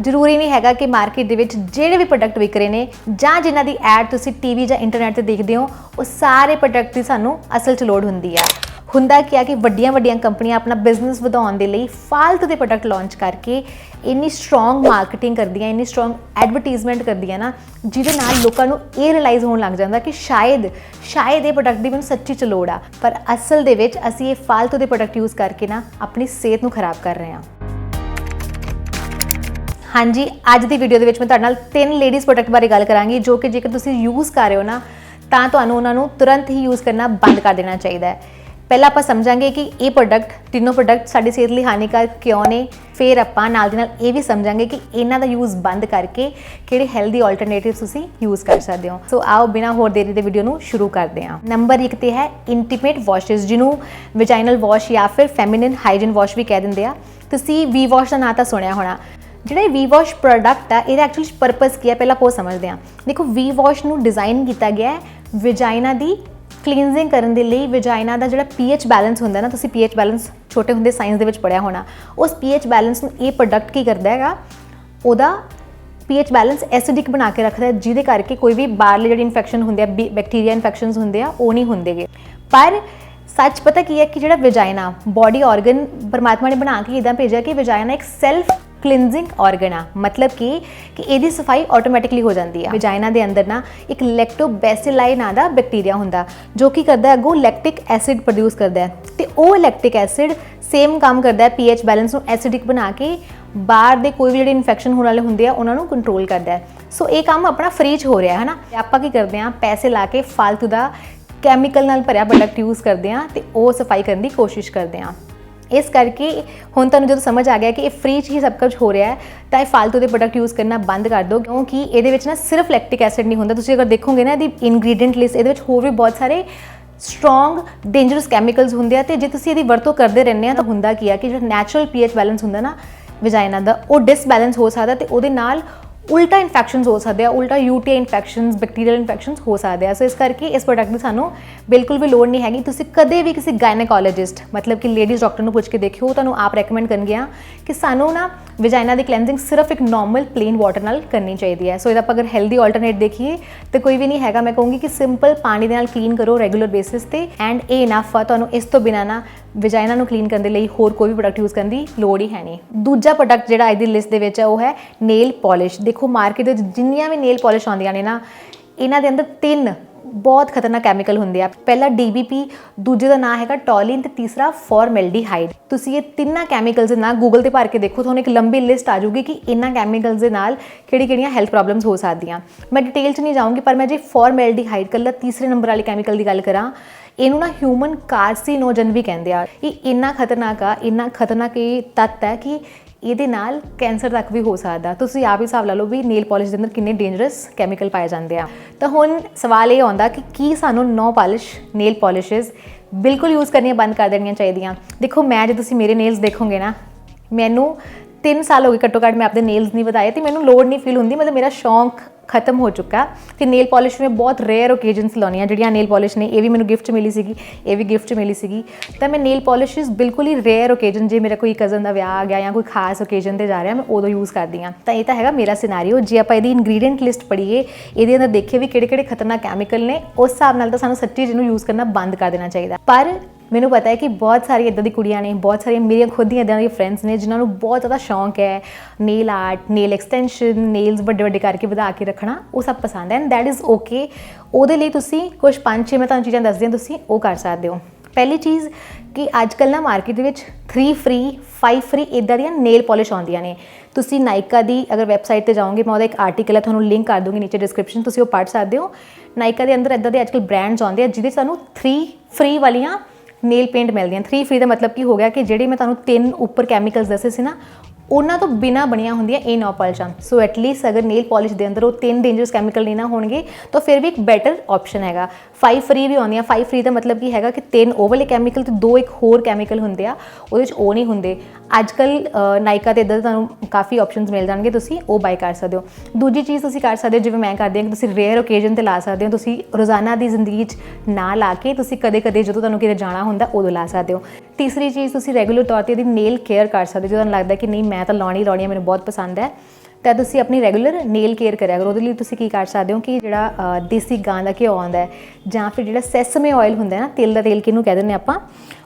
ਜ਼ਰੂਰੀ ਨਹੀਂ ਹੈਗਾ ਕਿ ਮਾਰਕੀਟ ਦੇ ਵਿੱਚ ਜਿਹੜੇ ਵੀ ਪ੍ਰੋਡਕਟ ਵਿਕ ਰਹੇ ਨੇ ਜਾਂ ਜਿਨ੍ਹਾਂ ਦੀ ਐਡ ਤੁਸੀਂ ਟੀਵੀ ਜਾਂ ਇੰਟਰਨੈਟ ਤੇ ਦੇਖਦੇ ਹੋ, ਉਹ ਸਾਰੇ ਪ੍ਰੋਡਕਟ ਦੀ ਸਾਨੂੰ ਅਸਲ 'ਚ ਲੋੜ ਹੁੰਦੀ ਆ। ਹੁੰਦਾ ਕੀ ਆ ਕਿ ਵੱਡੀਆਂ ਵੱਡੀਆਂ ਕੰਪਨੀਆਂ ਆਪਣਾ ਬਿਜ਼ਨਸ ਵਧਾਉਣ ਦੇ ਲਈ ਫਾਲਤੂ ਦੇ ਪ੍ਰੋਡਕਟ ਲਾਂਚ ਕਰਕੇ ਇੰਨੀ ਸਟਰੋਂਗ ਮਾਰਕੀਟਿੰਗ ਕਰਦੀਆਂ, ਇੰਨੀ ਸਟਰੋਂਗ ਐਡਵਰਟਾਈਜ਼ਮੈਂਟ ਕਰਦੀਆਂ ਨਾ, ਜਿਹਦੇ ਨਾਲ ਲੋਕਾਂ ਨੂੰ ਇਹ ਰਿਅਲਾਈਜ਼ ਹੋਣ ਲੱਗ ਜਾਂਦਾ ਕਿ ਸ਼ਾਇਦ ਸ਼ਾਇਦ ਇਹ ਪ੍ਰੋਡਕਟ ਦੀ ਮੈਨੂੰ ਸੱਚੀ ਚ ਲੋੜ ਆ। ਪਰ ਅਸਲ ਦੇ ਵਿੱਚ ਅਸੀਂ ਇਹ ਫਾਲਤੂ ਦੇ ਪ੍ਰੋਡਕਟ ਯੂਜ਼ ਕਰਕੇ ਨਾ ਆਪਣੀ ਸਿਹਤ ਨੂੰ ਖਰਾਬ ਕਰ ਰਹੇ ਹਾਂ। ਹਾਂਜੀ, ਅੱਜ ਦੀ ਵੀਡੀਓ ਦੇ ਵਿੱਚ ਮੈਂ ਤੁਹਾਡੇ ਨਾਲ ਤਿੰਨ ਲੇਡੀਜ਼ ਪ੍ਰੋਡਕਟ ਬਾਰੇ ਗੱਲ ਕਰਾਂਗੀ, ਜੋ ਕਿ ਜੇਕਰ ਤੁਸੀਂ ਯੂਜ਼ ਕਰ ਰਹੇ ਹੋ ਨਾ, ਤਾਂ ਤੁਹਾਨੂੰ ਉਹਨਾਂ ਨੂੰ ਤੁਰੰਤ ਹੀ ਯੂਜ਼ ਕਰਨਾ ਬੰਦ ਕਰ ਦੇਣਾ ਚਾਹੀਦਾ ਹੈ। ਪਹਿਲਾਂ ਆਪਾਂ ਸਮਝਾਂਗੇ ਕਿ ਇਹ ਪ੍ਰੋਡਕਟ ਤਿੰਨੋਂ ਪ੍ਰੋਡਕਟ ਸਾਡੀ ਸਿਹਤ ਲਈ ਹਾਨੀਕਾਰਕ ਕਿਉਂ ਨੇ, ਫਿਰ ਆਪਾਂ ਨਾਲ ਦੀ ਨਾਲ ਇਹ ਵੀ ਸਮਝਾਂਗੇ ਕਿ ਇਹਨਾਂ ਦਾ ਯੂਜ਼ ਬੰਦ ਕਰਕੇ ਕਿਹੜੇ ਹੈਲਦੀ ਆਲਟਰਨੇਟਿਵਸ ਤੁਸੀਂ ਯੂਜ਼ ਕਰ ਸਕਦੇ ਹੋ। ਸੋ ਆਓ ਬਿਨਾ ਹੋਰ ਦੇਰੀ ਦੇ ਵੀਡੀਓ ਨੂੰ ਸ਼ੁਰੂ ਕਰਦੇ ਹਾਂ। ਨੰਬਰ 1 ਤੇ ਹੈ ਇੰਟੀਮੇਟ ਵਾਸ਼ਸ ਜਿਹਨੂੰ ਵਜਾਈਨਲ ਵਾਸ਼ ਜਾਂ ਫਿਰ ਫੈਮਿਨਿਨ ਹਾਈਜਨ ਵਾਸ਼ ਵੀ ਕਹਿ ਦਿੰਦੇ ਆ। ਤੁਸੀਂ ਵੀ ਵਾਸ਼ ਦਾ ਨਾਂ ਤਾਂ ਸੁਣਿਆ ਹੋਣਾ। ਜਿਹੜਾ ਇਹ ਵੀ ਵਾਸ਼ ਪ੍ਰੋਡਕਟ ਆ ਇਹਦਾ ਐਕਚੁਅਲੀ ਪਰਪਸ ਕੀ ਹੈ? ਪਹਿਲਾਂ ਆਪਾਂ ਉਹ ਸਮਝਦੇ ਹਾਂ। ਦੇਖੋ ਵੀ ਵਾਸ਼ ਨੂੰ ਡਿਜ਼ਾਈਨ ਕੀਤਾ ਗਿਆ ਹੈ ਵਜਾਈਨਾ ਦੀ ਕਲੀਨਜ਼ਿੰਗ ਕਰਨ ਦੇ ਲਈ। ਵਜਾਈਨਾ ਦਾ ਜਿਹੜਾ ਪੀਐਚ ਬੈਲੈਂਸ ਹੁੰਦਾ ਨਾ, ਤੁਸੀਂ ਪੀਐਚ ਬੈਲੈਂਸ ਛੋਟੇ ਹੁੰਦੇ ਸਾਇੰਸ ਦੇ ਵਿੱਚ ਪੜਿਆ ਹੋਣਾ। ਉਸ ਪੀਐਚ ਬੈਲੈਂਸ ਨੂੰ ਇਹ ਪ੍ਰੋਡਕਟ ਕੀ ਕਰਦਾ ਹੈਗਾ? ਉਹਦਾ ਪੀਐਚ ਬੈਲੈਂਸ ਐਸਿਡਿਕ ਬਣਾ ਕੇ ਰੱਖਦਾ ਹੈ, ਜਿਹਦੇ ਕਰਕੇ ਕੋਈ ਵੀ ਬਾਹਰਲੇ ਜਿਹੜੀ ਇਨਫੈਕਸ਼ਨ ਹੁੰਦੇ ਆ ਬੈਕਟੀਰੀਆ ਇਨਫੈਕਸ਼ਨਸ ਹੁੰਦੇ ਆ, ਉਹ ਨਹੀਂ ਹੁੰਦੇਗੇ। ਪਰ ਸੱਚ ਪਤਾ ਕੀ ਹੈ ਕਿ ਜਿਹੜਾ ਵਜਾਈਨਾ ਬਾਡੀ ਆਰਗਨ ਪਰਮਾਤਮਾ ਨੇ ਬਣਾ ਕੇ ਇਦਾਂ ਭੇਜਿਆ ਕਿ ਵਜਾਈਨਾ ਇੱਕ ਸੈਲਫ ਕਲੀਨਜ਼ਿੰਗ ਆਰਗਨ ਆ। ਮਤਲਬ ਕਿ ਕਿ ਇਹਦੀ ਸਫ਼ਾਈ ਆਟੋਮੈਟਿਕਲੀ ਹੋ ਜਾਂਦੀ ਆ। ਵਜਾਈਨਾ ਦੇ ਅੰਦਰ ਨਾ ਇੱਕ ਲੈਕਟੋਬੈਸਿਲਾਈ ਨਾਂ ਦਾ ਬੈਕਟੀਰੀਆ ਹੁੰਦਾ, ਜੋ ਕੀ ਕਰਦਾ ਹੈ ਅੱਗੋਂ ਲੈਕਟਿਕ ਐਸਿਡ ਪ੍ਰੋਡਿਊਸ ਕਰਦਾ ਹੈ। ਤੇ ਉਹ ਲੈਕਟਿਕ ਐਸਿਡ ਸੇਮ ਕੰਮ ਕਰਦਾ ਹੈ ਪੀਐਚ ਬੈਲੈਂਸ ਨੂੰ ਐਸਿਡਿਕ ਬਣਾ ਕੇ ਬਾਹਰ ਦੇ ਕੋਈ ਵੀ ਜਿਹੜੇ ਇਨਫੈਕਸ਼ਨ ਹੋਣ ਵਾਲੇ ਹੁੰਦੇ ਆ, ਉਹਨਾਂ ਨੂੰ ਕੰਟਰੋਲ ਕਰਦਾ ਹੈ। ਸੋ ਇਹ ਕੰਮ ਆਪਣਾ ਫ੍ਰੀ ਚ ਹੋ ਰਿਹਾ ਹੈ ਨਾ ਆਪਾਂ ਕੀ ਕਰਦੇ ਆ ਪੈਸੇ ਲਾ ਕੇ ਫालतू ਦਾ ਕੈਮੀਕਲ ਨਾਲ ਭਰਿਆ ਪ੍ਰੋਡਕਟ ਯੂਜ਼ ਕਰਦੇ ਆ ਤੇ ਉਹ ਸਫ਼ਾਈ ਕਰਨ ਦੀ ਕੋਸ਼ਿਸ਼ ਕਰਦੇ ਆ ਇਸ ਕਰਕੇ ਹੁਣ ਤੁਹਾਨੂੰ ਜਦੋਂ ਸਮਝ ਆ ਗਿਆ ਕਿ ਇਹ ਫ੍ਰੀ ਚ ਹੀ ਸਭ ਕੁਝ ਹੋ ਰਿਹਾ ਹੈ, ਤਾਂ ਇਹ ਫालतू ਦੇ ਪ੍ਰੋਡਕਟ ਯੂਜ਼ ਕਰਨਾ ਬੰਦ ਕਰ ਦਿਓ, ਕਿਉਂਕਿ ਇਹਦੇ ਵਿੱਚ ਨਾ ਸਿਰਫ ਲੈਕਟਿਕ ਐਸਿਡ ਨਹੀਂ ਹੁੰਦਾ। ਤੁਸੀਂ ਅਗਰ ਦੇਖੋਗੇ ਨਾ ਇਹਦੀ ਇਨਗਰੀਡੀਐਂਟ ਲਿਸਟ ਇਹਦੇ ਵਿੱਚ ਹੋਰ ਵੀ ਬਹੁਤ ਸਾਰੇ ਸਟਰੋਂਗ ਡੇਂਜਰਸ ਕੈਮੀਕਲਸ ਹੁੰਦੇ ਆ, ਤੇ ਜੇ ਤੁਸੀਂ ਇਹਦੀ ਵਰਤੋਂ ਕਰਦੇ ਰਹਿੰਦੇ ਆ, ਤਾਂ ਹੁੰਦਾ ਕੀ ਆ ਕਿ ਜਿਹੜਾ ਨੈਚੁਰਲ ਪੀਐਚ ਬੈਲੈਂਸ ਹੁੰਦਾ ਨਾ ਵਜਾਈਨਾ ਦਾ, ਉਹ ਡਿਸਬੈਲੈਂਸ ਹੋ ਸਕਦਾ ਤੇ ਉਹਦੇ ਨਾਲ ਉਲਟਾ ਇਨਫੈਕਸ਼ਨਸ ਹੋ ਸਕਦੇ ਆ, ਉਲਟਾ ਯੂਟੀਆਈ ਇਨਫੈਕਸ਼ਨਸ ਬੈਕਟੀਰੀਅਲ ਇਨਫੈਕਸ਼ਨਸ ਹੋ ਸਕਦੇ ਆ। ਸੋ ਇਸ ਕਰਕੇ ਇਸ ਪ੍ਰੋਡਕਟ ਦੀ ਸਾਨੂੰ ਬਿਲਕੁਲ ਵੀ ਲੋੜ ਨਹੀਂ ਹੈਗੀ। ਤੁਸੀਂ ਕਦੇ ਵੀ ਕਿਸੇ ਗਾਇਨੋਕੋਲੋਜਿਸਟ ਮਤਲਬ ਕਿ ਲੇਡੀਜ਼ ਡਾਕਟਰ ਨੂੰ ਪੁੱਛ ਕੇ ਦੇਖਿਓ ਤੁਹਾਨੂੰ ਆਪ ਰეკਮੈਂਡ ਕਰਨਗੇ ਆ ਕਿ ਸਾਨੂੰ ਨਾ ਵਜਾਈਨਾ ਦੀ ਕਲੈਂਜ਼ਿੰਗ ਸਿਰਫ ਇੱਕ ਨਾਰਮਲ ਪਲੇਨ ਵਾਟਰ ਨਾਲ ਕਰਨੀ ਚਾਹੀਦੀ ਹੈ। ਸੋ ਇਹਦਾ ਆਪਾਂ ਅਗਰ ਹੈਲਦੀ ਆਲਟਰਨੇਟ ਦੇਖੀਏ, ਤੇ ਕੋਈ ਵੀ ਨਹੀਂ ਹੈਗਾ। ਮੈਂ ਕਹੂੰਗੀ ਕਿ ਸਿੰਪਲ ਪਾਣੀ ਦੇ ਨਾਲ ਕਲੀਨ ਕਰੋ ਰੈਗੂਲਰ ਬੇਸਿਸ ਤੇ ਐਂਡ ਇਹ ਇਨਫ ਆ। ਤੁਹਾਨੂੰ ਇਸ ਤੋਂ ਬਿਨਾ ਨਾ ਵਜਾਈਨਾ ਨੂੰ ਕਲੀਨ ਕਰਨ ਦੇ ਲਈ ਹੋਰ ਕੋਈ ਵੀ ਪ੍ਰੋਡਕਟ ਯੂਜ਼ ਕਰਨ ਦੀ ਲੋੜ ਹੀ ਹੈ ਨਹੀਂ। ਦੂਜਾ ਪ੍ਰੋਡਕਟ ਜਿਹੜਾ ਅੱਜ ਦੀ ਲਿਸਟ ਦੇ ਵਿੱਚ ਹੈ, ਉਹ ਹੈ ਨੇਲ ਪਾਲਿਸ਼ ਦੇਖੋ ਮਾਰਕੀਟ ਵਿੱਚ ਜਿੰਨੀਆਂ ਵੀ ਨੇਲ ਪਾਲਿਸ਼ ਆਉਂਦੀਆਂ ਨੇ ਨਾ, ਇਹਨਾਂ ਦੇ ਅੰਦਰ ਤਿੰਨ ਬਹੁਤ ਖਤਰਨਾਕ ਕੈਮੀਕਲ ਹੁੰਦੇ ਆ। ਪਹਿਲਾ DBP ਦੂਜੇ ਦਾ ਨਾਮ ਹੈਗਾ ਟੋਲਿਨ ਤੇ ਤੀਸਰਾ ਫਾਰਮੈਲਡੀਹਾਈਡ ਤੁਸੀਂ ਇਹ ਤਿੰਨਾਂ ਕੈਮੀਕਲਸ ਦੇ ਨਾਲ ਗੂਗਲ ਤੇ ਭਰ ਕੇ ਦੇਖੋ, ਤੁਹਾਨੂੰ ਇੱਕ ਲੰਬੀ ਲਿਸਟ ਆ ਜਾਊਗੀ ਕਿ ਇਹਨਾਂ ਕੈਮੀਕਲਸ ਦੇ ਨਾਲ ਕਿਹੜੀ-ਕਿਹੜੀਆਂ ਹੈਲਥ ਪ੍ਰੋਬਲਮਸ ਹੋ ਸਕਦੀਆਂ। ਮੈਂ ਡਿਟੇਲ 'ਚ ਨਹੀਂ ਜਾਊਂਗੀ, ਪਰ ਮੈਂ ਜੇ ਫਾਰਮੈਲਡੀਹਾਈਡ ਕੱਲਾ ਤੀਸਰੇ ਨੰਬਰ ਵਾਲੇ ਕੈਮੀਕਲ ਦੀ ਗੱਲ ਕਰਾਂ ਇਹਨੂੰ ਨਾ ਹਿਊਮਨ ਕਾਰਸੀਨੋਜਨ ਵੀ ਕਹਿੰਦੇ ਆ। ਇਹ ਇੰਨਾ ਖਤਰਨਾਕ ਆ, ਇੰਨਾ ਖਤਰਨਾਕ ਇਹ ਤੱਤ ਹੈ ਕਿ ਇਹਦੇ ਨਾਲ ਕੈਂਸਰ ਤੱਕ ਵੀ ਹੋ ਸਕਦਾ। ਤੁਸੀਂ ਆਪ ਹੀ ਹਿਸਾਬ ਲਾ ਲਓ ਵੀ ਨੇਲ ਪਾਲਿਸ਼ ਦੇ ਅੰਦਰ ਕਿੰਨੇ ਡੇਂਜਰਸ ਕੈਮੀਕਲ ਪਾਏ ਜਾਂਦੇ ਆ। ਤਾਂ ਹੁਣ ਸਵਾਲ ਇਹ ਆਉਂਦਾ ਕਿ ਕੀ ਸਾਨੂੰ ਨੋ ਪਾਲਿਸ਼ ਨੇਲ ਪਾਲਿਸ਼ਸ ਬਿਲਕੁਲ ਯੂਜ਼ ਕਰਨੀਆਂ ਬੰਦ ਕਰ ਦੇਣੀਆਂ ਚਾਹੀਦੀਆਂ? ਦੇਖੋ, ਮੈਂ ਜੇ ਤੁਸੀਂ ਮੇਰੇ ਨੇਲਸ ਦੇਖੋਗੇ ਨਾ, ਮੈਨੂੰ 3 ਸਾਲ ਹੋ ਗਏ ਘੱਟੋ ਘੱਟ ਮੈਂ ਆਪਣੇ ਨੇਲਸ ਨਹੀਂ ਵਧਾਏ ਤੇ ਮੈਨੂੰ ਲੋੜ ਨਹੀਂ ਫੀਲ ਹੁੰਦੀ, ਮਤਲਬ ਮੇਰਾ ਸ਼ੌਂਕ ਖਤਮ ਹੋ ਚੁੱਕਾ। ਤੇ ਨੇਲ ਪਾਲਿਸ਼ ਮੈਂ ਬਹੁਤ ਰੇਅਰ ਓਕੇਜਨਸ ਲਾਉਣੀ ਆ, ਜਿਹੜੀਆਂ ਨੇਲ ਪਾਲਿਸ਼ ਨੇ, ਇਹ ਵੀ ਮੈਨੂੰ ਗਿਫਟ ਮਿਲੀ ਸੀਗੀ, ਇਹ ਵੀ ਗਿਫਟ ਮਿਲੀ ਸੀਗੀ। ਤਾਂ ਮੈਂ ਨੇਲ ਪਾਲਿਸ਼ਸ ਬਿਲਕੁਲ ਹੀ ਰੇਅਰ ਓਕੇਜਨ ਜੇ ਮੇਰਾ ਕੋਈ ਕਜ਼ਨ ਦਾ ਵਿਆਹ ਆ ਗਿਆ ਜਾਂ ਕੋਈ ਖਾਸ ਓਕੇਜਨ ਤੇ ਜਾ ਰਿਹਾ, ਮੈਂ ਉਦੋਂ ਯੂਜ਼ ਕਰਦੀ ਆ। ਤਾਂ ਇਹ ਤਾਂ ਹੈਗਾ ਮੇਰਾ ਸਿਨੈਰੀਓ ਜੇ ਆਪਾਂ ਇਹਦੀ ਇਨਗਰੀਡੀਐਂਟ ਲਿਸਟ ਪੜ੍ਹੀਏ, ਇਹਦੇ ਅੰਦਰ ਦੇਖੀਏ ਵੀ ਕਿਹੜੇ ਕਿਹੜੇ ਖਤਰਨਾਕ ਕੈਮੀਕਲ ਨੇ, ਉਸ ਹਿਸਾਬ ਨਾਲ ਤਾਂ ਸਾਨੂੰ ਸੱਚੀ ਜਿਹਨੂੰ ਯੂਜ਼ ਕਰਨਾ ਬੰਦ ਕਰ ਦੇਣਾ ਚਾਹੀਦਾ। ਪਰ ਮੈਨੂੰ ਪਤਾ ਹੈ ਕਿ ਬਹੁਤ ਸਾਰੀ ਇਦਾਂ ਦੀ ਕੁੜੀਆਂ ਨੇ, ਬਹੁਤ ਸਾਰੀਆਂ ਮੇਰੀਆਂ ਖੁਦ ਦੀਆਂ ਇਦਾਂ ਦੀਆਂ ਫਰੈਂਡਸ ਨੇ ਜਿਨ੍ਹਾਂ ਨੂੰ ਬਹੁਤ ਜ਼ਿਆਦਾ ਸ਼ੌਂਕ ਹੈ nail art nail extension nails ਵੱਡੇ ਵੱਡੇ ਕਰਕੇ ਵਧਾ ਕੇ ਰੱਖਣਾ, ਉਹ ਸਭ ਪਸੰਦ ਹੈ ਐਂਡ ਦੈਟ ਇਜ਼ ਓਕੇ ਉਹਦੇ ਲਈ ਤੁਸੀਂ ਕੁਝ ਪੰਜ ਛੇ ਮੈਂ ਤੁਹਾਨੂੰ ਚੀਜ਼ਾਂ ਦੱਸਦੀ ਹਾਂ, ਤੁਸੀਂ ਉਹ ਕਰ ਸਕਦੇ ਹੋ। ਪਹਿਲੀ ਚੀਜ਼ ਕਿ ਅੱਜ ਕੱਲ੍ਹ ਨਾ ਮਾਰਕੀਟ ਦੇ ਵਿੱਚ 3 ਫ੍ਰੀ 5 ਫ੍ਰੀ ਇਦਾਂ ਦੀਆਂ ਨੇਲ ਪਾਲਿਸ਼ ਆਉਂਦੀਆਂ ਨੇ। ਤੁਸੀਂ ਨਾਇਕਾ ਦੀ ਅਗਰ ਵੈਬਸਾਈਟ ਤੇ ਜਾਓਗੇ, ਮੈਂ ਉਹਦਾ ਇੱਕ ਆਰਟੀਕਲ ਹੈ, ਤੁਹਾਨੂੰ ਲਿੰਕ ਕਰ ਦੂੰਗੀ ਨੀਚੇ ਡਿਸਕ੍ਰਿਪਸ਼ਨ ਤੁਸੀਂ ਉਹ ਪੜ੍ਹ ਸਕਦੇ ਹੋ। ਨਾਇਕਾ ਦੇ ਅੰਦਰ ਇਦਾਂ ਦੇ ਅੱਜ ਅੱਜਕੱਲ ਬ੍ਰਾਂਡਸ ਆਉਂਦੇ ਆ, ਜਿਹਦੇ ਸਾਨੂੰ 3 ਫ੍ਰੀ ਵਾਲੀਆਂ ਨੇਲ ਪੇਂਟ ਮਿਲਦੀਆਂ। 3 ਫ੍ਰੀ ਦਾ ਮਤਲਬ ਕੀ ਹੋ ਗਿਆ ਕਿ ਜਿਹੜੇ ਮੈਂ ਤੁਹਾਨੂੰ ਤਿੰਨ ਉੱਪਰ ਕੈਮੀਕਲਸ ਦੱਸੇ ਸੀ ਨਾ, ਉਹਨਾਂ ਤੋਂ ਬਿਨਾ ਬਣੀਆਂ ਹੁੰਦੀਆਂ ਇਹ ਨੋ ਪਾਲਿਸ਼ਾਂ ਸੋ ਐਟਲੀਸਟ ਅਗਰ ਨੇਲ ਪਾਲਿਸ਼ ਦੇ ਅੰਦਰ ਉਹ ਤਿੰਨ ਡੇਂਜਰਸ ਕੈਮੀਕਲ ਨਹੀਂ ਨਾ ਹੋਣਗੇ, ਤਾਂ ਫਿਰ ਵੀ ਇੱਕ ਬੈਟਰ ਆਪਸ਼ਨ ਹੈਗਾ। 5 ਫ੍ਰੀ ਵੀ ਆਉਂਦੀਆਂ। 5 ਫ੍ਰੀ ਦਾ ਮਤਲਬ ਕੀ ਹੈਗਾ ਕਿ ਤਿੰਨ ਉਹ ਵਾਲੇ ਕੈਮੀਕਲ ਤੇ ਦੋ ਇੱਕ ਹੋਰ ਕੈਮੀਕਲ ਹੁੰਦੇ ਆ, ਉਹਦੇ 'ਚ ਉਹ ਨਹੀਂ ਹੁੰਦੇ। ਅੱਜ ਕੱਲ ਨਾਇਕਾ ਤੇ ਇਦਾਂ ਤੁਹਾਨੂੰ ਕਾਫੀ ਆਪਸ਼ਨਸ ਮਿਲ ਜਾਣਗੇ, ਤੁਸੀਂ ਉਹ ਬਾਈ ਕਰ ਸਕਦੇ ਹੋ। ਦੂਜੀ ਚੀਜ਼ ਤੁਸੀਂ ਕਰ ਸਕਦੇ ਹੋ, ਜਿਵੇਂ ਮੈਂ ਕਰਦੀ ਹਾਂ ਕਿ ਤੁਸੀਂ ਰੇਅਰ ਓਕੇਜਨ ਤੇ ਲਾ ਸਕਦੇ ਹੋ, ਤੁਸੀਂ ਰੋਜ਼ਾਨਾ ਦੀ ਜ਼ਿੰਦਗੀ 'ਚ ਨਾ ਲਾ ਕੇ ਤੁਸੀਂ ਕਦੇ-ਕਦੇ ਜਦੋਂ ਤੁਹਾਨੂੰ ਕਿਤੇ ਜਾਣਾ ਹੁੰਦਾ, ਉਦੋਂ ਲਾ ਸਕਦੇ ਹੋ। ਤੀਸਰੀ ਚੀਜ਼ ਤੁਸੀਂ ਰੈਗੂਲਰ ਤੌਰ ਤੇ ਇਹਦੀ ਨੇਲ ਕੇਅਰ ਕਰ ਸਕਦੇ ਹੋ, ਜਦੋਂ ਤੁਹਾਨੂੰ ਲੱਗਦਾ ਕਿ ਨਹੀਂ ਮੈਂ ਤਾਂ ਲਾਉਣੀ ਲਾਉਣੀ ਹੈ ਮੈਨੂੰ ਬਹੁਤ ਪਸੰਦ ਹੈ। ਤਾਂ ਤੁਸੀਂ ਆਪਣੀ ਰੈਗੂਲਰ ਨੇਲ ਕੇਅਰ ਕਰਿਆ ਕਰੋ। ਉਹਦੇ ਲਈ ਤੁਸੀਂ ਕੀ ਕਰ ਸਕਦੇ ਹੋ ਕਿ ਜਿਹੜਾ ਦੇਸੀ ਗਾਂ ਦਾ ਘਿਓ ਆਉਂਦਾ ਜਾਂ ਫਿਰ ਜਿਹੜਾ ਸੈਸਮੇ ਆਇਲ ਹੁੰਦਾ ਹੈ ਨਾ, ਤਿਲ ਦਾ ਤੇਲ ਕਿਹਨੂੰ ਕਹਿੰਦੇ ਨੇ ਆਪਾਂ?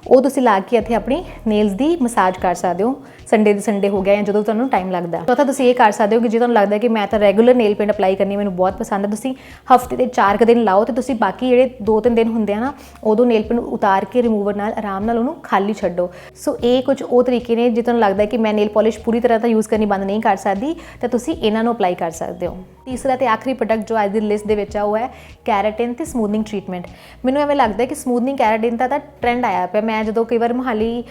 ਉਹ ਤੁਸੀਂ ਲਾ ਕੇ ਇੱਥੇ ਆਪਣੀ ਨੇਲਸ ਦੀ ਮਸਾਜ ਕਰ ਸਕਦੇ ਹੋ। ਸੰਡੇ ਦੇ ਸੰਡੇ ਹੋ ਗਿਆ ਜਾਂ ਜਦੋਂ ਤੁਹਾਨੂੰ ਟਾਈਮ ਲੱਗਦਾ। ਚੌਥਾ, ਤੁਸੀਂ ਇਹ ਕਰ ਸਕਦੇ ਹੋ ਕਿ ਜੇ ਤੁਹਾਨੂੰ ਲੱਗਦਾ ਕਿ ਮੈਂ ਤਾਂ ਰੈਗੂਲਰ ਨੇਲ ਪੇਂਟ ਅਪਲਾਈ ਕਰਨੀ ਮੈਨੂੰ ਬਹੁਤ ਪਸੰਦ ਹੈ, ਤੁਸੀਂ ਹਫ਼ਤੇ ਦੇ 4 ਕੁ ਦਿਨ ਲਾਓ ਤੇ ਤੁਸੀਂ ਬਾਕੀ ਜਿਹੜੇ 2-3 ਦਿਨ ਹੁੰਦੇ ਆ ਨਾ, ਉਦੋਂ ਨੇਲ ਪੇਂਟ ਉਤਾਰ ਕੇ ਰਿਮੂਵਰ ਨਾਲ ਆਰਾਮ ਨਾਲ ਉਹਨੂੰ ਖਾਲੀ ਛੱਡੋ। ਸੋ ਇਹ ਕੁਝ ਉਹ ਤਰੀਕੇ ਨੇ ਜੇ ਤੁਹਾਨੂੰ ਲੱਗਦਾ ਕਿ ਮੈਂ ਨੇਲ ਪਾਲਿਸ਼ ਪੂਰੀ ਤਰ੍ਹਾਂ ਤਾਂ ਯੂਜ਼ ਕਰਨੀ ਬੰਦ ਨਹੀਂ ਕਰ ਸਕਦੀ, ਤਾਂ ਤੁਸੀਂ ਇਹਨਾਂ ਨੂੰ ਅਪਲਾਈ ਕਰ ਸਕਦੇ ਹੋ। ਤੀਸਰਾ ਤੇ ਆਖਰੀ ਪ੍ਰੋਡਕਟ ਜੋ ਅੱਜ ਦੀ ਲਿਸਟ ਦੇ ਵਿੱਚ ਆ, ਉਹ ਹੈ ਕੈਰਾਟਿਨ ਤੇ ਸਮੂਥਨਿੰਗ ਟ੍ਰੀਟਮੈਂਟ ਮੈਨੂੰ ਐਵੇਂ ਲੱਗਦਾ ਕਿ ਸਮੂਥਨਿੰਗ ਕੈਰਾਟਿਨ ਦਾ ਤਾਂ ਟ੍ਰੈਂਡ ਆਇਆ ਪਿਆ। ਮੈਂ ਜਦੋਂ ਕਈ ਵਾਰ ਮਹਾਲੀ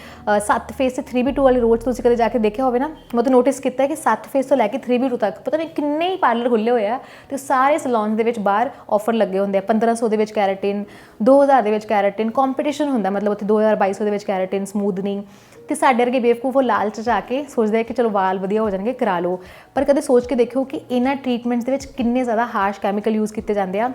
7 ਫੇਸ ਤੇ 3B2 ਵਾਲੀ ਰੋਡ ਤੁਸੀਂ ਕਦੇ ਜਾ ਕੇ ਦੇਖਿਆ ਹੋਵੇ ਨਾ, ਮੈਂ ਤਾਂ ਨੋਟਿਸ ਕੀਤਾ ਕਿ 7 ਫੇਸ ਤੋਂ ਲੈ ਕੇ 3B2 ਤੱਕ ਪਤਾ ਨਹੀਂ ਕਿੰਨੇ ਹੀ ਪਾਰਲਰ ਖੁੱਲੇ ਹੋਏ ਆ ਤੇ ਸਾਰੇ ਸਲੂਨਸ ਦੇ ਵਿੱਚ ਬਾਹਰ ਆਫਰ ਲੱਗੇ ਹੁੰਦੇ ਆ। 1500 ਦੇ ਵਿੱਚ ਕੈਰਾਟਿਨ 2000 ਦੇ ਵਿੱਚ ਕੈਰਾਟਿਨ ਕੰਪੀਟੀਸ਼ਨ ਹੁੰਦਾ ਮਤਲਬ ਉੱਥੇ 2200 ਦੇ ਵਿੱਚ ਕੈਰਾਟਿਨ ਸਮੂਥਨਿੰਗ ਤੇ ਸਾਡੇ ਵਰਗੇ ਬੇਵਕੂਫ ਉਹ ਲਾਲਚ ਚ ਕੇ ਸੋਚਦੇ ਆ ਕਿ ਚਲੋ ਵਾਲ ਵਧੀਆ ਹੋ ਜਾਣਗੇ, ਕਰਾ ਲਓ। ਪਰ ਕਦੇ ਸੋਚ ਕੇ ਦੇਖਿਓ ਕਿ ਇਹਨਾਂ ਟ੍ਰੀਟਮੈਂਟਸ ਦੇ ਵਿੱਚ ਕਿੰਨੇ ਜ਼ਿਆਦਾ ਹਾਰਸ਼ ਕੈਮੀਕਲ ਯੂਜ਼ ਕੀਤੇ ਜਾਂਦੇ ਆ।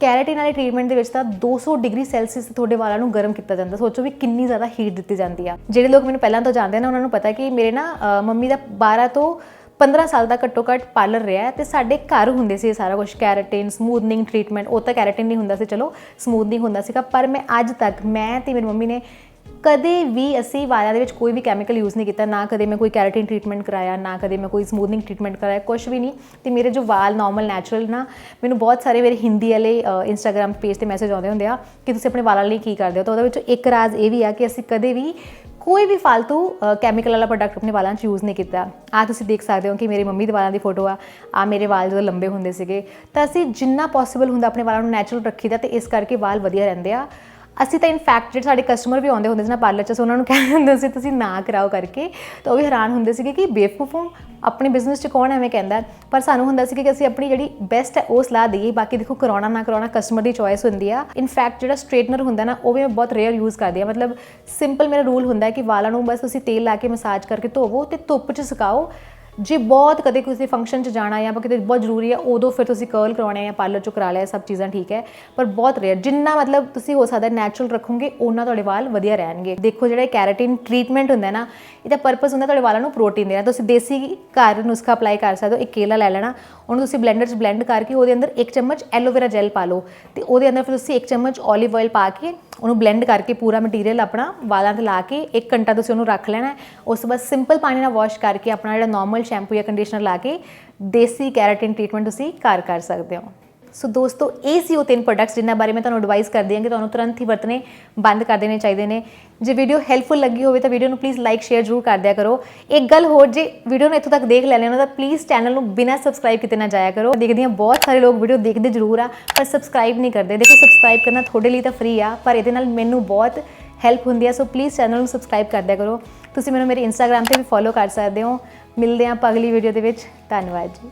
ਕੈਰਾਟਿਨ ਵਾਲੇ ਟ੍ਰੀਟਮੈਂਟ ਦੇ ਵਿੱਚ ਤਾਂ 200 ਡਿਗਰੀ ਸੈਲਸੀਅਸ ਤੇ ਤੁਹਾਡੇ ਵਾਲਾਂ ਨੂੰ ਗਰਮ ਕੀਤਾ ਜਾਂਦਾ। ਸੋਚੋ ਵੀ ਕਿੰਨੀ ਜ਼ਿਆਦਾ ਹੀਟ ਦਿੱਤੀ ਜਾਂਦੀ ਆ। ਜਿਹੜੇ ਲੋਕ ਮੈਨੂੰ ਪਹਿਲਾਂ ਤੋਂ ਜਾਣਦੇ ਨੇ, ਉਹਨਾਂ ਨੂੰ ਪਤਾ ਕਿ ਮੇਰੇ ਨਾ ਮੰਮੀ ਦਾ 12 ਤੋਂ 15 ਸਾਲ ਦਾ ਘੱਟੋ ਘੱਟ ਪਾਰਲਰ ਰਿਹਾ ਹੈ ਤੇ ਸਾਡੇ ਘਰ ਹੁੰਦੇ ਸੀ ਇਹ ਸਾਰਾ ਕੁਝ ਕੈਰਾਟਿਨ ਸਮੂਥਨਿੰਗ ਟ੍ਰੀਟਮੈਂਟ ਉਹ ਤਾਂ ਕੈਰਾਟਿਨ ਨਹੀਂ ਹੁੰਦਾ ਸੀ, ਚਲੋ ਸਮੂਥਨਿੰਗ ਹੁੰਦਾ ਸੀਗਾ। ਪਰ ਮੈਂ ਅੱਜ ਤੱਕ ਮੈਂ ਤੇ ਮੇਰੀ ਮੰਮੀ ਨੇ ਕਦੇ ਵੀ ਅਸੀਂ ਵਾਲਾਂ ਦੇ ਵਿੱਚ ਕੋਈ ਵੀ ਕੈਮੀਕਲ ਯੂਜ਼ ਨਹੀਂ ਕੀਤਾ, ਨਾ ਕਦੇ ਮੈਂ ਕੋਈ ਕੈਰਾਟਿਨ ਟ੍ਰੀਟਮੈਂਟ ਕਰਾਇਆ, ਨਾ ਕਦੇ ਮੈਂ ਕੋਈ ਸਮੂਥਨਿੰਗ ਟ੍ਰੀਟਮੈਂਟ ਕਰਾਇਆ ਕੁਝ ਵੀ ਨਹੀਂ। ਤੇ ਮੇਰੇ ਜੋ ਵਾਲ ਨਾਰਮਲ ਨੈਚੁਰਲ ਨਾ, ਮੈਨੂੰ ਬਹੁਤ ਸਾਰੇ ਮੇਰੇ ਹਿੰਦੀ ਵਾਲੇ ਇੰਸਟਾਗ੍ਰam ਪੇਜ ਤੇ ਮੈਸੇਜ ਆਉਂਦੇ ਹੁੰਦੇ ਆ ਕਿ ਤੁਸੀਂ ਆਪਣੇ ਵਾਲਾਂ ਲਈ ਕੀ ਕਰਦੇ ਹੋ। ਤਾਂ ਉਹਦੇ ਵਿੱਚੋਂ ਇੱਕ ਰਾਜ਼ ਇਹ ਵੀ ਆ ਕਿ ਅਸੀਂ ਕਦੇ ਵੀ ਕੋਈ ਵੀ ਫालतू ਕੈਮੀਕਲ ਵਾਲਾ ਪ੍ਰੋਡਕਟ ਆਪਣੇ ਵਾਲਾਂ 'ਚ ਯੂਜ਼ ਨਹੀਂ ਕੀਤਾ। ਆ ਤੁਸੀਂ ਦੇਖ ਸਕਦੇ ਹੋ ਕਿ ਮੇਰੀ ਮੰਮੀ ਦੇ ਵਾਲਾਂ ਦੀ ਫੋਟੋ ਆ ਆ ਮੇਰੇ ਵਾਲ ਜਦੋਂ ਲੰਬੇ ਹੁੰਦੇ ਸੀਗੇ, ਤਾਂ ਅਸੀਂ ਜਿੰਨਾ ਪੋਸੀਬਲ ਹੁੰਦਾ ਆਪਣੇ ਵਾਲਾਂ ਨੂੰ ਨੈਚੁਰਲ ਰੱਖੀਦਾ ਤੇ ਇਸ ਕਰਕੇ ਵਾਲ ਵਧੀਆ ਰਹਿੰਦੇ ਆ। ਅਸੀਂ ਤਾਂ ਇਨਫੈਕਟ ਜਿਹੜੇ ਸਾਡੇ ਕਸਟਮਰ ਵੀ ਆਉਂਦੇ ਹੁੰਦੇ ਸੀ ਨਾ ਪਾਰਲਰ 'ਚ, ਅਸੀਂ ਉਹਨਾਂ ਨੂੰ ਕਹਿੰਦੇ ਹੁੰਦੇ ਸੀ, ਤੁਸੀਂ ਨਾ ਕਰਾਓ ਕਰਕੇ। ਤਾਂ ਉਹ ਵੀ ਹੈਰਾਨ ਹੁੰਦੇ ਸੀਗੇ ਕਿ ਬੇਵਕੂਫ ਆਪਣੇ ਬਿਜ਼ਨਸ 'ਚ ਕੌਣ ਐਵੇਂ ਕਹਿੰਦਾ? ਪਰ ਸਾਨੂੰ ਹੁੰਦਾ ਸੀ ਕਿ ਅਸੀਂ ਆਪਣੀ ਜਿਹੜੀ ਬੈਸਟ ਹੈ, ਉਹ ਸਲਾਹ ਦਈਏ। ਬਾਕੀ ਦੇਖੋ, ਕਰਾਉਣਾ, ਨਾ ਕਰਾਉਣਾ ਕਸਟਮਰ ਦੀ ਚੋਇਸ ਹੁੰਦੀ ਆ। ਇਨਫੈਕਟ ਜਿਹੜਾ ਸਟ੍ਰੇਟਨਰ ਹੁੰਦਾ ਨਾ, ਉਹ ਵੀ ਮੈਂ ਬਹੁਤ ਰੇਅਰ ਯੂਜ਼ ਕਰਦੀ ਆ। ਮਤਲਬ ਸਿੰਪਲ ਮੇਰਾ ਰੂਲ ਹੁੰਦਾ ਹੈ ਕਿ ਵਾਲਾਂ ਨੂੰ ਬਸ ਤੁਸੀਂ ਤੇਲ ਲਾ ਕੇ ਮਸਾਜ ਕਰਕੇ ਧੋਵੋ ਤੇ ਧੁੱਪ 'ਚ ਸੁਕਾਓ। ਜੇ ਬਹੁਤ ਕਦੇ ਕਿਸੇ ਫੰਕਸ਼ਨ 'ਚ ਜਾਣਾ ਜਾਂ ਕਿਤੇ ਬਹੁਤ ਜ਼ਰੂਰੀ ਹੈ, ਉਦੋਂ ਫਿਰ ਤੁਸੀਂ ਕਰਲ ਕਰਵਾਉਣੇ ਆ ਜਾਂ ਪਾਰਲਰ 'ਚੋਂ ਕਰਾ ਲਿਆ ਸਭ ਚੀਜ਼ਾਂ ਠੀਕ ਹੈ। ਪਰ ਬਹੁਤ ਰੇਅਰ ਜਿੰਨਾ ਮਤਲਬ ਤੁਸੀਂ ਹੋ ਸਕਦਾ ਨੈਚੁਰਲ ਰੱਖੋਗੇ, ਉਹਨਾਂ ਤੁਹਾਡੇ ਵਾਲ ਵਧੀਆ ਰਹਿਣਗੇ। ਦੇਖੋ ਜਿਹੜਾ ਕੈਰਾਟਿਨ ਟ੍ਰੀਟਮੈਂਟ ਹੁੰਦਾ ਹੈ ਨਾ, ਇਹਦਾ ਪਰਪਸ ਹੁੰਦਾ ਤੁਹਾਡੇ ਵਾਲਾਂ ਨੂੰ ਪ੍ਰੋਟੀਨ ਦੇਣਾ। ਤੁਸੀਂ ਦੇਸੀ ਘਰ ਨੁਸਖਾ ਅਪਲਾਈ ਕਰ ਸਕਦੇ ਹੋ, ਇੱਕ ਕੇਲਾ ਲੈ ਲੈਣਾ, ਉਹਨੂੰ ਤੁਸੀਂ ਬਲੈਂਡਰ 'ਚ ਬਲੈਂਡ ਕਰਕੇ ਉਹਦੇ ਅੰਦਰ ਇੱਕ ਚਮਚ ਐਲੋਵੇਰਾ ਜੈਲ ਪਾ ਲਓ। ਤੇ ਉਹਦੇ ਅੰਦਰ ਫਿਰ ਤੁਸੀਂ ਇੱਕ ਚਮਚ 올ਿਵ ਆਇਲ ਪਾ ਕੇ ਉਹਨੂੰ ਬਲੈਂਡ ਕਰਕੇ ਪੂਰਾ ਮਟੀਰੀਅਲ ਆਪਣਾ ਵਾਲਾਂ ਤੇ ਲਾ ਕੇ 1 ਘੰਟਾ ਤੁਸੀਂ ਉਹਨੂੰ ਰੱਖ ਲੈਣਾ ਉਸ ਤੋਂ ਬਾਅਦ ਸਿੰਪਲ ਪਾਣੀ ਨਾਲ ਵਾਸ਼ ਕਰਕੇ ਆਪਣਾ ਜਿਹੜਾ ਨਾਰਮਲ ਸ਼ੈਂਪੂ ਜਾਂ ਕੰਡੀਸ਼ਨਰ ਲਾ ਕੇ ਦੇਸੀ ਕੈਰਾਟਿਨ ਟ੍ਰੀਟਮੈਂਟ ਤੁਸੀਂ ਘਰ ਕਰ ਸਕਦੇ ਹੋ। ਸੋ ਦੋਸਤੋ, ਇਹ ਸੀ ਉਹ ਤਿੰਨ ਪ੍ਰੋਡਕਟਸ ਜਿਨ੍ਹਾਂ ਬਾਰੇ ਮੈਂ ਤੁਹਾਨੂੰ ਐਡਵਾਈਸ ਕਰਦੀ ਹਾਂ ਕਿ ਤੁਹਾਨੂੰ ਤੁਰੰਤ ਹੀ ਵਰਤਨੇ ਬੰਦ ਕਰ ਦੇਣੇ ਚਾਹੀਦੇ ਨੇ। ਜੇ ਵੀਡੀਓ ਹੈਲਪਫੁਲ ਲੱਗੀ ਹੋਵੇ ਤਾਂ ਵੀਡੀਓ ਨੂੰ ਪਲੀਜ਼ ਲਾਈਕ ਸ਼ੇਅਰ ਜ਼ਰੂਰ ਕਰ ਦਿਆ ਕਰੋ। ਇੱਕ ਗੱਲ ਹੋਰ, ਜੇ ਵੀਡੀਓ ਨੂੰ ਇੱਥੋਂ ਤੱਕ ਦੇਖ ਲੈਣੇ ਹੋ ਤਾਂ ਪਲੀਜ਼ ਚੈਨਲ ਨੂੰ ਬਿਨਾਂ ਸਬਸਕ੍ਰਾਈਬ ਕੀਤੇ ਨਾ ਜਾਇਆ ਕਰੋ। ਦੇਖਦੀ ਹਾਂ ਬਹੁਤ ਸਾਰੇ ਲੋਕ ਵੀਡੀਓ ਦੇਖਦੇ ਜ਼ਰੂਰ ਆ, ਪਰ ਸਬਸਕ੍ਰਾਈਬ ਨਹੀਂ ਕਰਦੇ। ਦੇਖੋ ਸਬਸਕ੍ਰਾਈਬ ਕਰਨਾ ਤੁਹਾਡੇ ਲਈ ਤਾਂ ਫ੍ਰੀ ਆ, ਪਰ ਇਹਦੇ ਨਾਲ ਮੈਨੂੰ ਬਹੁਤ ਹੈਲਪ ਹੁੰਦੀ ਆ। ਸੋ ਪਲੀਜ਼ ਚੈਨਲ ਨੂੰ ਸਬਸਕ੍ਰਾਈਬ ਕਰ ਦਿਆ ਕਰੋ। ਤੁਸੀਂ ਮੈਨੂੰ ਮੇਰੇ ਇੰਸਟਾਗ੍ਰam ਤੇ ਵੀ ਫੋਲੋ ਕਰ ਸਕਦੇ ਹੋ। ਮਿਲਦੇ ਹਾਂ ਆਪਾਂ ਅਗਲੀ ਵੀਡੀਓ ਦੇ ਵਿੱਚ। ਧੰਨਵਾਦ ਜੀ।